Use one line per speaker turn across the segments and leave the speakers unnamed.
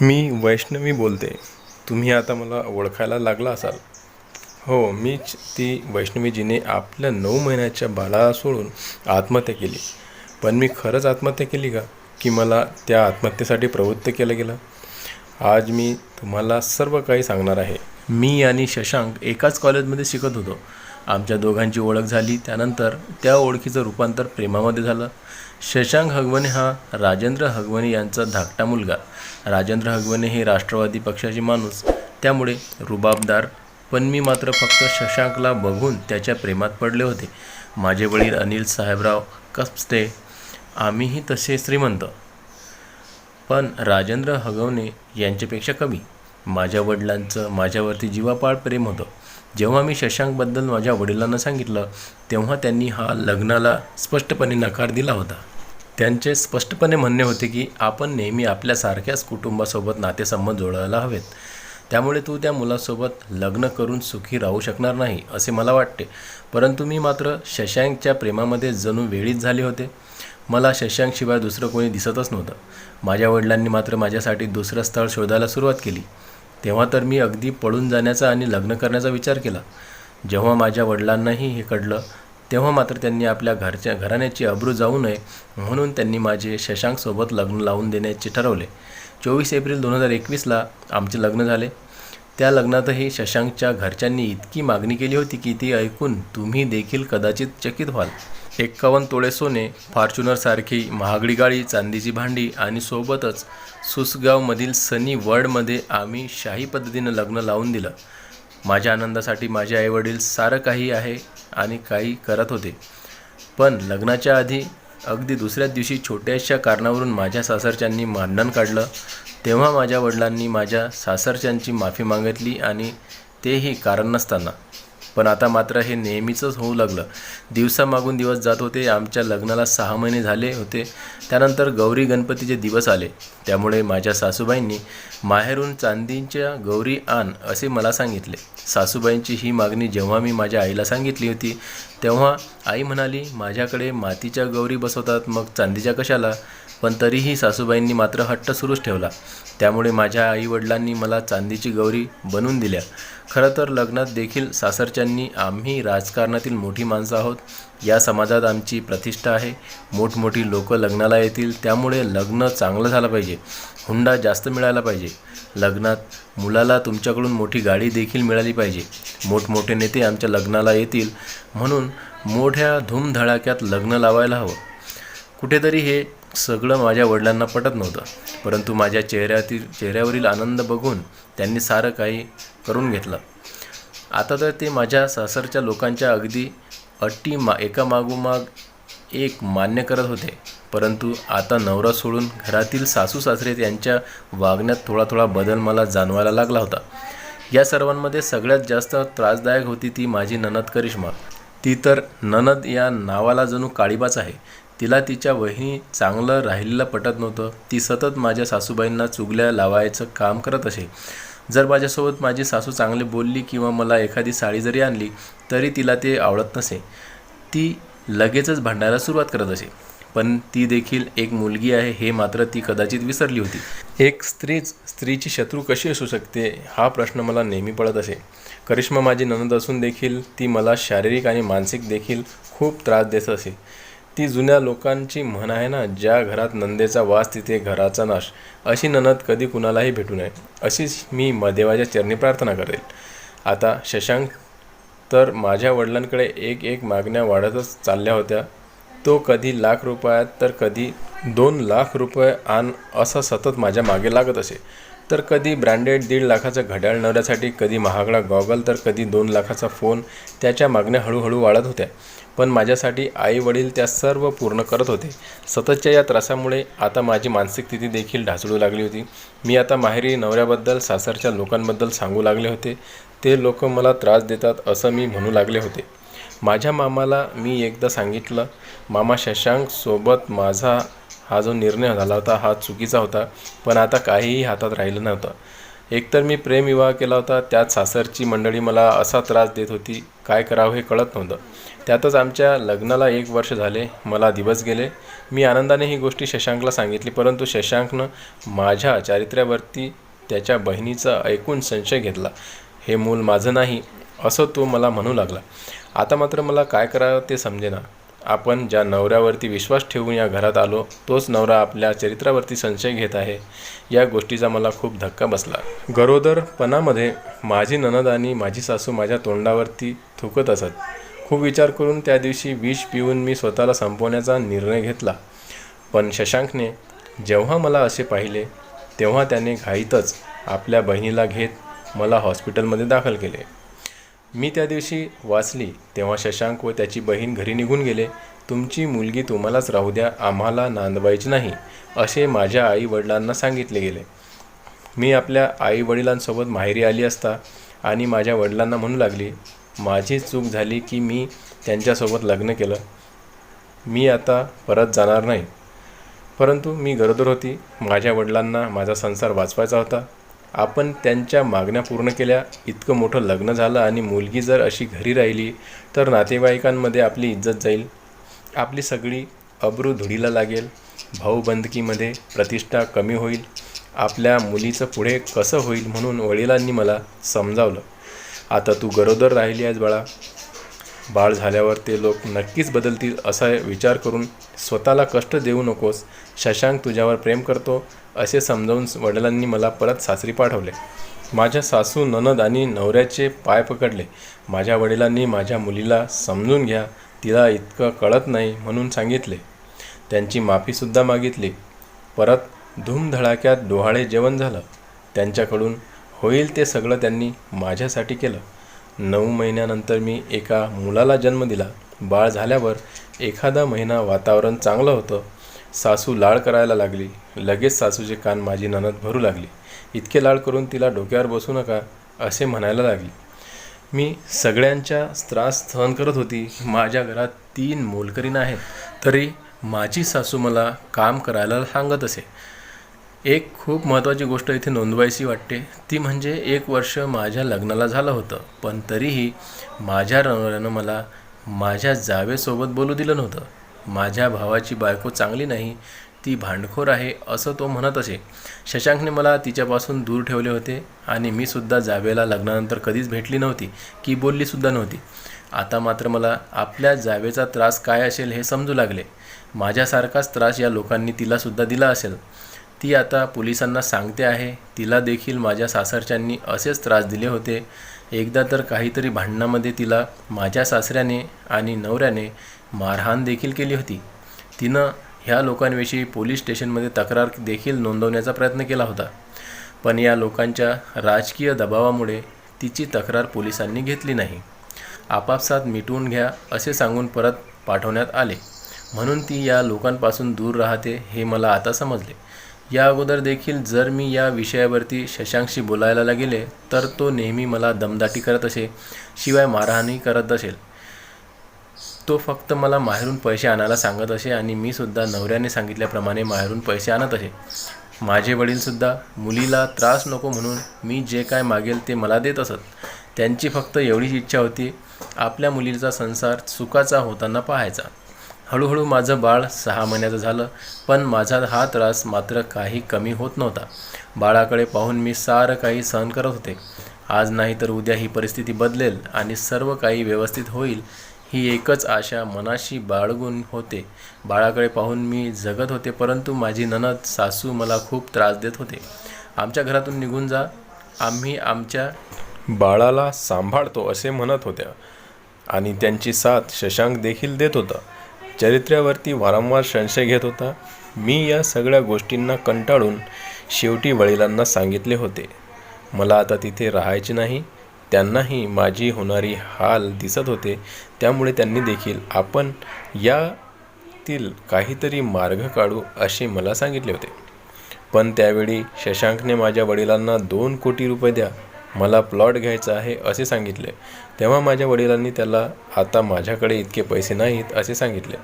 मी वैष्णवी बोलते. तुम्ही आता मला ओळखायला लागला असाल. हो मीच ती वैष्णवीजीने आपल्या नऊ महिन्याच्या बाळाला सोडून आत्महत्या केली. पण मी खरंच आत्महत्या केली का? की मला त्या आत्महत्येसाठी प्रवृत्त केलं गेलं? आज मी तुम्हाला सर्व काही सांगणार आहे. मी आणि शशांक एकाच कॉलेजमध्ये शिकत होतो. आमच्या दोघांची ओळख झाली. त्यानंतर त्या ओळखीचं रूपांतर प्रेमामध्ये झालं. शशांक हगवणे हा राजेंद्र हगवणे यांचा धाकटा मुलगा. राजेंद्र हगवणे हे राष्ट्रवादी पक्षाचे माणूस. त्यामुळे रुबाबदार. पण मी मात्र फक्त शशांकला बघून त्याच्या प्रेमात पडले होते. माझे वडील अनिल साहेबराव कसते आम्हीही तसे श्रीमंत. पण राजेंद्र हगवणे यांच्यापेक्षा कमी. माझ्या वडिलांचं माझ्यावरती जीवापाड प्रेम होतं. जेव्हा मी शशांकबद्दल माझ्या वडिलांना सांगितलं तेव्हा त्यांनी हा लग्नाला स्पष्टपणे नकार दिला होता. त्यांचे स्पष्टपणे म्हणणे होते की आपण नेहमी आपल्यासारख्याच कुटुंबासोबत नातेसंबंध जोडायला हवेत. त्यामुळे तू त्या मुलासोबत लग्न करून सुखी राहू शकणार नाही असे मला वाटते. परंतु मी मात्र शशांकच्या प्रेमामध्ये जणू वेळीच झाले होते. मला शशांकशिवाय दुसरं कोणी दिसतच नव्हतं. माझ्या वडिलांनी मात्र माझ्यासाठी दुसरं स्थळ शोधायला सुरुवात केली. तेव्हा तर मी अगदी पळून जाण्याचा आणि लग्न करण्याचा विचार केला. जेव्हा माझ्या वडिलांनाही हे कळलं तेव्हा मात्र त्यांनी आपल्या घरच्या घराण्याची अब्रू जाऊ नये म्हणून त्यांनी माझे शशांकसोबत लग्न लावून देण्याचे ठरवले. चोवीस एप्रिल दोन हजार एकवीसला आमचे लग्न झाले. त्या लग्नातही शशांकच्या घरच्यांनी इतकी मागणी केली होती की ती ऐकून तुम्ही देखील कदाचित चकित व्हाल. एक्कावन्न तोळे सोने फॉर्च्युनरसारखी महागडी गाडी चांदीची भांडी आणि सोबतच सुसगावमधील सनी वर्डमध्ये आम्ही शाही पद्धतीनं लग्न लावून दिलं. माझ्या आनंदासाठी माझे आईवडील सारं काही आहे आणि काही करत होते. पण लग्नाच्या आधी अगदी दुसऱ्याच दिवशी छोट्याशा कारणावरून माझ्या सासरच्यांनी मांडण काढलं. तेव्हा माझ्या वडिलांनी माझ्या सासरच्यांची माफी मागितली आणि तेही कारण नसताना. पण आता मात्र हे नेहमीचंच होऊ लागलं. दिवसामागून दिवस जात होते आमच्या लग्नाला सहा महिने झाले होते. त्यानंतर गौरी गणपतीचे दिवस आले. त्यामुळे माझ्या सासूबाईंनी माहेरून चांदीच्या गौरी आण असे मला सांगितले. सासूबाईंची ही मागणी जेव्हा मी माझ्या आईला सांगितली होती तेव्हा आई म्हणाली माझ्याकडे मातीच्या गौरी बसवतात मग चांदीच्या कशाला? पण तरीही सासूबाईंनी मात्र हट्ट सुरूच ठेवला. त्यामुळे माझ्या आईवडिलांनी मला चांदीची गौरी बनवून दिल्या. खरं तर लग्नात देखील सासरच्यांनी आम्ही राजकारणातील मोठी माणसं आहोत. या समाजात आमची प्रतिष्ठा आहे. मोठमोठी लोकं लग्नाला येतील. त्यामुळे लग्न चांगलं झालं पाहिजे. हुंडा जास्त मिळायला पाहिजे. लग्नात मुलाला तुमच्याकडून मोठी गाडी देखील मिळाली पाहिजे. मोठमोठे नेते आमच्या लग्नाला येतील. म्हणून मोठ्या धूमधडाक्यात लग्न लावायला हवं. कुठेतरी हे सगळं माझ्या वडिलांना पटत नव्हतं. परंतु माझ्या चेहऱ्यातील चेहऱ्यावरील आनंद बघून त्यांनी सारं काही करून घेतलं. आता तर ते माझ्या सासरच्या लोकांच्या अगदी अटी मा एकामागोमाग एक मान्य करत होते. परंतु आता नवरा सोडून घरातील सासू सासरे यांच्या वागण्यात थोडा थोडा बदल मला जाणवायला लागला होता. या सर्वांमध्ये सगळ्यात जास्त त्रासदायक होती ती माझी ननद करिश्मा. ती तर ननद या नावाला जणू काळीबाच आहे. तिला तिच्या वहिनी चांगलं राहिलेलं पटत नव्हतं. ती सतत माझ्या सासूबाईंना चुगल्या लावायचं काम करत असे. जर माझ्यासोबत माझी सासू चांगली बोलली किंवा मला एखादी साडी जरी आणली तरी तिला ते आवडत नसे. ती लगेचच भांडायला सुरुवात करत असे. पण ती देखील एक मुलगी आहे हे मात्र ती कदाचित विसरली होती. एक स्त्रीच स्त्रीची शत्रू कशी असू शकते हा प्रश्न मला नेहमी पडत असे. करिश्मा माझी ननद असून देखील ती मला शारीरिक आणि मानसिक देखील खूप त्रास देत असे. ती जुन्या लोकांची म्हण आहे ना ज्या घरात नंदेचा वास तिथे घराचा नाश. अशी ननद कधी कुणालाही भेटू नये. अशीच मी देवाच्या चरणी प्रार्थना करेल. आता शशांक तर माझ्या वडिलांकडे एक एक मागण्या वाढतच चालल्या होत्या. तो कधी लाख रुपयात तर कधी दोन लाख रुपये आण असं सतत माझ्या मागे लागत असे. तर कधी ब्रँडेड दीड लाखाचं घड्याळ नवऱ्यासाठी कधी महागडा गॉगल तर कधी दोन लाखाचा फोन त्याच्या मागण्या हळूहळू वाढत होत्या. पण माझ्यासाठी आई वडील त्या सर्व पूर्ण करत होते. सततच्या या त्रासामुळे आता माझी मानसिक स्थिती देखील ढासळू लागली होती. मी आता माहेरी नवऱ्याबद्दल सासरच्या लोकांबद्दल सांगू लागले होते. ते लोक मला त्रास देतात असं मी म्हणू लागले होते. माझ्या मामाला मी एकदा सांगितलं मामा शशांक सोबत माझा हा जो निर्णय झाला होता हा चुकीचा होता पण आता काहीही हातात राहिलं नव्हतं. एकतर मी प्रेमविवाह केला होता त्यात सासरची मंडळी मला असा त्रास देत होती काय करावं हे कळत नव्हतं. त्यातच आमच्या लग्नाला एक वर्ष झाले मला दिवस गेले. मी आनंदाने ही गोष्टी शशांकला सांगितली परंतु शशांकनं माझ्या चारित्र्यावरती त्याच्या बहिणीचा ऐकून संशय घेतला. हे मूल माझं नाही असं तो मला म्हणू लागला. आता मात्र मला काय करावं ते समजेना. आपण ज्या नवऱ्यावरती विश्वास ठेवून या घरात आलो तोच नवरा आपल्या चरित्रावरती संशय घेत आहे. या गोष्टीचा मला खूप धक्का बसला. गरोदरपणामध्ये माझी ननद आणि माझी सासू माझ्या तोंडावरती थुकत असत. खूप विचार करून त्या दिवशी विष पिऊन मी स्वतःला संपवण्याचा निर्णय घेतला. पण शशांकने जेव्हा मला असे पाहिले तेव्हा त्याने घाईतच आपल्या बहिणीला घेत मला हॉस्पिटलमध्ये दाखल केले. मी त्या दिवशी वाचली तेव्हा शशांक व त्याची बहीण घरी निघून गेले. तुमची मुलगी तुम्हालाच राहू द्या आम्हाला नांदवायची नाही असे माझ्या आई वडिलांना सांगितले गेले. मी आपल्या आई वडिलांसोबत माहेरी आली असता आणि माझ्या वडिलांना म्हणू लागली माझी चूक झाली की मी त्यांच्यासोबत लग्न केलं. मी आता परत जाणार नाही. परंतु मी गरोदर होती. माझ्या वडिलांना माझा संसार वाचवायचा होता. आपण त्यांच्या मागण्या पूर्ण केल्या. इतकं मोठं लग्न झालं आणि मुलगी जर अशी घरी राहिली तर नातेवाईकांमध्ये आपली इज्जत जाईल. आपली सगळी अब्रू धुडीला लागेल. भाऊबंदकीमध्ये प्रतिष्ठा कमी होईल. आपल्या मुलीचं पुढे कसं होईल म्हणून वडिलांनी मला समजावलं. आता तू गरोदर राहिली आहेस बाळा. बाळ झाल्यावर ते लोक नक्कीच बदलतील असा विचार करून स्वतःला कष्ट देऊ नकोस. शशांक तुझ्यावर प्रेम करतो असे समजावून वडिलांनी मला परत सासरी पाठवले. माझ्या सासू ननद आणि नवऱ्याचे पाय पकडले. माझ्या वडिलांनी माझ्या मुलीला समजून घ्या तिला इतकं कळत नाही म्हणून सांगितले. त्यांची माफीसुद्धा मागितली. परत धूमधडाक्यात डोहाळे जेवण झालं. त्यांच्याकडून होईल ते सगळं त्यांनी माझ्यासाठी केलं. नऊ महिन्यानंतर मी एका मुलाला जन्म दिला. बाळ झाल्यावर एखादा महिना वातावरण चांगलं होतं. सासू लाड करायला लागली. लगेच सासूचे कान माझी ननद भरू लागली. इतके लाड करून तिला डोक्यावर बसू नका असे म्हणायला लागली. मी सगळ्यांच्या त्रास सहन करत होती. माझ्या घरात तीन मोलकरीण आहेत. तरी माझी सासू मला काम करायला सांगत असे. एक खूप महत्त्वाची गोष्ट इथे नोंदवायची वाटते. ती म्हणजे एक वर्ष माझ्या लग्नाला झालं होतं. पण तरीही माझ्या नवऱ्यानं मला माझ्या जावेसोबत बोलू दिलं नव्हतं. माझ्या भावाची बायको चांगली नाही ती भांडखोर आहे असं तो म्हणत असे. शशांकने मला तिच्यापासून दूर ठेवले होते आणि मी सुद्धा जावेला लग्नानंतर कधीच भेटली नव्हती की बोललीसुद्धा नव्हती. आता मात्र मला आपल्या जावेचा त्रास काय असेल हे समजू लागले. माझ्यासारखाच त्रास या लोकांनी तिलासुद्धा दिला असेल. ती आता पोलिसांना सांगते आहे तिला देखील माझ्या सासरच्यांनी असेच त्रास दिले होते. एकदा तर काहीतरी भांडणामध्ये तिला माझ्या सासऱ्याने आणि नवऱ्याने मारहाण देखील केली होती. तिनं ह्या लोकांविषयी पोलीस स्टेशनमध्ये तक्रार देखील नोंदवण्याचा प्रयत्न केला होता. पण या लोकांच्या राजकीय दबावामुळे तिची तक्रार पोलिसांनी घेतली नाही. आपापसात मिटवून घ्या असे सांगून परत पाठवण्यात आले. म्हणून ती या लोकांपासून दूर राहते हे मला आता समजले. या अगोदर देखील जर मी या विषयावरती शशांकशी बोलायला गेले तर तो नेहमी मला दमदाटी करत असे शिवाय मारहाणही करत असेल. तो फक्त मला माहेरून पैसे आणायला सांगत असे आणि मी सुद्धा नवऱ्याने सांगितल्याप्रमाणे माहेरून पैसे आणत असे. माझे वडीलसुद्धा मुलीला त्रास नको म्हणून मी जे काय मागेल ते मला देत असत. त्यांची फक्त एवढीच इच्छा होती आपल्या मुलीचा संसार सुखाचा होताना पाहायचा. हळूहळू माझं बाळ सहा महिन्याचं झालं पण माझा हा त्रास मात्र काही कमी होत नव्हता. बाळाकडे पाहून मी सारं काही सहन करत होते. आज नाही तर उद्या ही परिस्थिती बदलेल आणि सर्व काही व्यवस्थित होईल ही एकच आशा मनाशी बाळगून होते. बाळाकडे पाहून मी जगत होते परंतु माझी ननद सासू मला खूप त्रास देत होते. आमच्या घरातून निघून जा. आम्ही आमच्या बाळाला सांभाळतो असे म्हणत होत्या आणि त्यांची साथ शशांक देखील देत होता. चरित्र्यावरती वारंवार संशय घेत होता. मी या सगळ्या गोष्टींना कंटाळून शेवटी वडिलांना सांगितले होते. मला आता तिथे राहायचे नाही. त्यांनाही माझी होणारी हाल दिसत होते त्यामुळे त्यांनी देखील आपण यातील काहीतरी मार्ग काढू असे मला सांगितले होते. पण त्यावेळी शशांकने माझ्या वडिलांना दोन कोटी रुपये द्या मला प्लॉट घ्यायचा आहे असे सांगितले. तेव्हा माझ्या वडिलांनी त्याला आता माझ्याकडे इतके पैसे नाहीत असे सांगितले.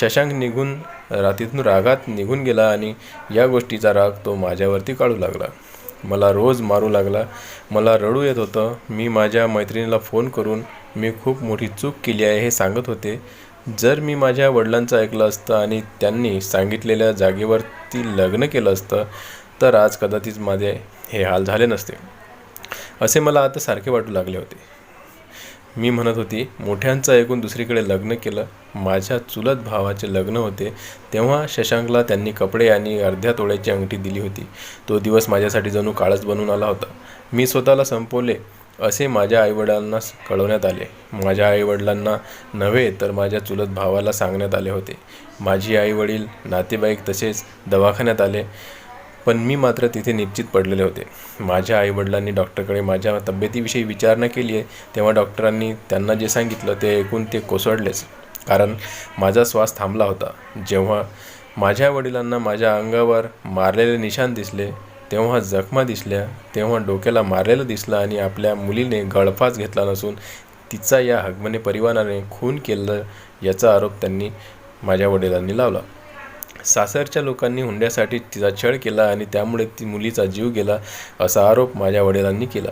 शशांक निघून रात्रीतून रागात निघून गेला आणि या गोष्टीचा राग तो माझ्यावरती काढू लागला. मला रोज मारू लागला. मला रडू येत होतं. मी माझ्या मैत्रिणीला फोन करून मी खूप मोठी चूक केली आहे हे सांगत होते. जर मी माझ्या वडिलांचं ऐकलं असतं आणि त्यांनी सांगितलेल्या जागेवरती लग्न केलं असतं तर आज कदाचित माझे हे हाल झाले नसते. असे मला आता सारखे वाटू लागले होते. मी म्हणत होती मोठ्यांचं ऐकून दुसरीकडे लग्न केलं माझ्या चुलत भावाचे लग्न होते तेव्हा शशांकला त्यांनी कपडे आणि अर्ध्या तोळ्याची अंगठी दिली होती. तो दिवस माझ्यासाठी जणू काळच बनून आला होता. मी स्वतःला संपवले असे माझ्या आईवडिलांना कळवण्यात आले. माझ्या आईवडिलांना नव्हे तर माझ्या चुलत भावाला सांगण्यात आले होते. माझी आईवडील नातेवाईक तसेच दवाखान्यात आले. पण मी मात्र तिथे निश्चित पडलेले होते. माझ्या आईवडिलांनी डॉक्टरकडे माझ्या तब्येतीविषयी विचारणा केली आहे तेव्हा डॉक्टरांनी त्यांना जे सांगितलं ते ऐकून ते कोसळलेच. कारण माझा श्वास थांबला होता. जेव्हा माझ्या वडिलांना माझ्या अंगावर मारलेले निशाण दिसले तेव्हा जखमा दिसल्या तेव्हा डोक्याला मारलेलं दिसलं आणि आपल्या मुलीने गळफास घेतला नसून तिचा या हगमने परिवाराने खून केलं याचा आरोप त्यांनी माझ्या वडिलांनी लावला. सासरच्या लोकांनी हुंड्यासाठी तिचा छळ केला आणि त्यामुळे ती मुलीचा जीव गेला असा आरोप माझ्या वडिलांनी केला.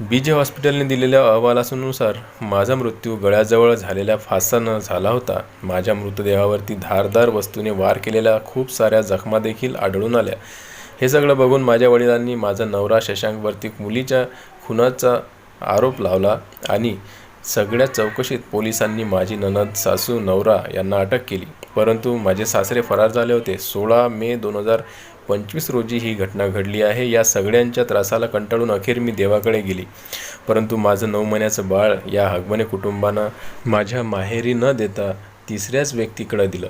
बी जे हॉस्पिटलने दिलेल्या अहवालानुसार माझा मृत्यू गळ्याजवळ झालेल्या फासानं झाला होता. माझ्या मृतदेहावरती धारदार वस्तूने वार केलेल्या खूप साऱ्या जखमा देखील आढळून आल्या. हे सगळं बघून माझ्या वडिलांनी माझा नवरा शशांकवरती मुलीच्या खुनाचा आरोप लावला आणि सगळ्या चौकशीत पोलिसांनी माझी ननद सासू नवरा यांना अटक केली. परंतु माझे सासरे फरार झाले होते. सोळा मे दोन हजार पंचवीस रोजी ही घटना घडली आहे. या सगळ्यांच्या त्रासाला कंटाळून अखेर मी देवाकडे गेली. परंतु माझं नऊ महिन्याचं बाळ या हगमने कुटुंबानं माझ्या माहेरी न देता तिसऱ्याच व्यक्तीकडं दिलं.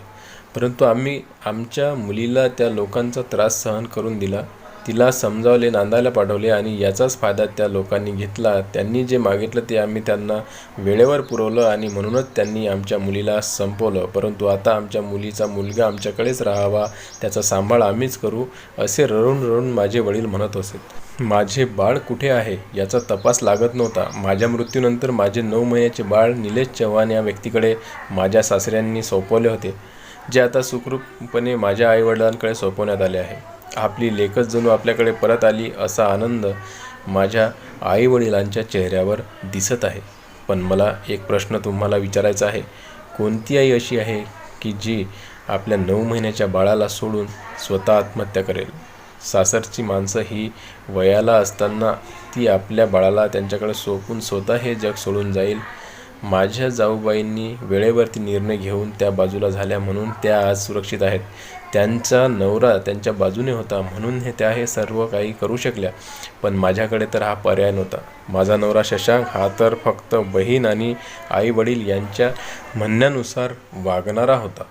परंतु आम्ही आमच्या मुलीला त्या लोकांचा त्रास सहन करून दिला. तिला समजावले नांदायला पाठवले आणि याचाच फायदा त्या लोकांनी घेतला. त्यांनी जे मागितलं ते आम्ही त्यांना वेळेवर पुरवलं आणि म्हणूनच त्यांनी आमच्या मुलीला संपवलं. परंतु आता आमच्या मुलीचा मुलगा आमच्याकडेच राहावा त्याचा सांभाळ आम्हीच करू असे रडून रडून माझे वडील म्हणत असत माझे बाळ कुठे आहे याचा तपास लागत नव्हता. माझ्या मृत्यूनंतर माझे नऊ महिन्याचे बाळ निलेश चव्हाण या व्यक्तीकडे माझ्या सासऱ्यांनी सोपवले होते जे आता सुखरूपपणे माझ्या आईवडिलांकडे सोपवण्यात आले आहे. आपली लेखच जणू आपल्याकडे परत आली असा आनंद माझ्या आईवडिलांच्या चेहऱ्यावर दिसत आहे. पण मला एक प्रश्न तुम्हाला विचारायचा आहे. कोणती आई अशी आहे की जी आपल्या नऊ महिन्याच्या बाळाला सोडून स्वतः आत्महत्या करेल? सासरची माणसं ही वयाला असताना ती आपल्या बाळाला त्यांच्याकडे सोपून स्वतः हे जग सोडून जाईल. माझ्या जाऊबाईंनी वेळेवरती निर्णय घेऊन त्या बाजूला झाल्या म्हणून त्या आज सुरक्षित आहेत. त्यांचा नवरा त्यांच्या बाजूने होता म्हणून हे त्या हे सर्व काही करू शकल्या. पण माझ्याकडे तर हा पर्याय नव्हता. माझा नवरा शशांक हा तर फक्त बहीण आणि आईवडील यांच्या म्हणण्यानुसार वागणारा होता.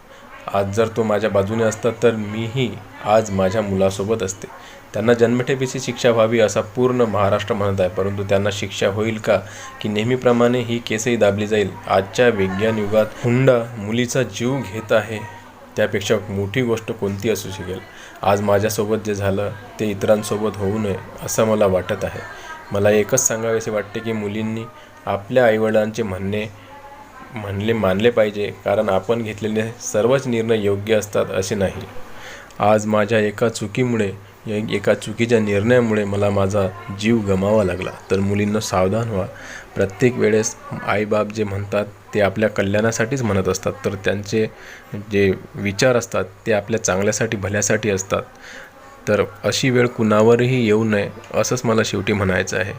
आज जर तो माझ्या बाजूने असता तर मीही आज माझ्या मुलासोबत असते. त्यांना जन्मठेपेची शिक्षा व्हावी असा पूर्ण महाराष्ट्र म्हणत आहे. परंतु त्यांना शिक्षा होईल का? की नेहमीप्रमाणे ही केसही दाबली जाईल? आजच्या विज्ञान युगात हुंडा मुलीचा जीव घेत आहे. त्यापेक्षा मोठी गोष्ट कोणती असू शकेल? आज माझ्यासोबत जे झालं ते इतरांसोबत होऊ नये असं मला वाटत आहे. मला एकच सांगावेसे वाटते की मुलींनी आपल्या आईवडिलांचे म्हणणे म्हणले मानले पाहिजे कारण आपण घेतलेले सर्वच निर्णय योग्य असतात असे नाही. आज माझ्या एका चुकीमुळे या एका चुकीच्या निर्णयामुळे मला माझा जीव गमावा लागला. तर मुलींना सावधान व्हा. प्रत्येक वेळेस आईबाप जे म्हणतात ते आपल्या कल्याणासाठीच म्हणत असतात. तर त्यांचे जे विचार असतात ते आपल्या चांगल्यासाठी भल्यासाठी असतात. तर अशी वेळ कुणावरही येऊ नये असंच मला शेवटी म्हणायचं आहे.